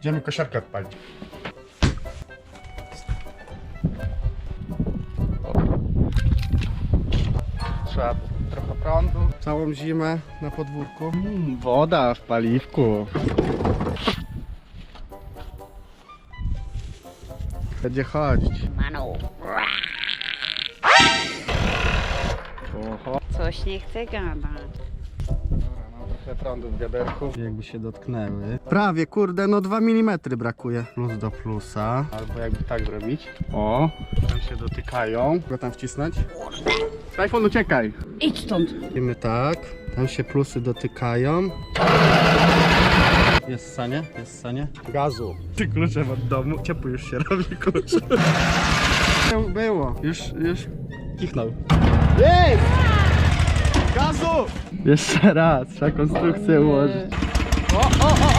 Idziemy kosiarkę odpalić. Trzeba trochę prądu. Całą zimę na podwórku. Mm, woda w paliwku. Będzie chodzić. Manu, Oho. coś nie chce gadać. Prądu w wiaderku. Jakby się dotknęły. Prawie, kurde, no 2 mm brakuje. Plus do plusa. Albo jakby tak zrobić. O, tam się dotykają. Go tam wcisnąć. iPhone uciekaj. Idź stąd. Robimy tak. Tam się plusy dotykają. Jest sanie? Jest sanie? Gazu. Ty kluczem od domu. Ciepły już się robi klucze. Było. Już, już kichnął. Jest! Gazu! Jeszcze raz. Trzeba konstrukcję ułożyć. O, o, o,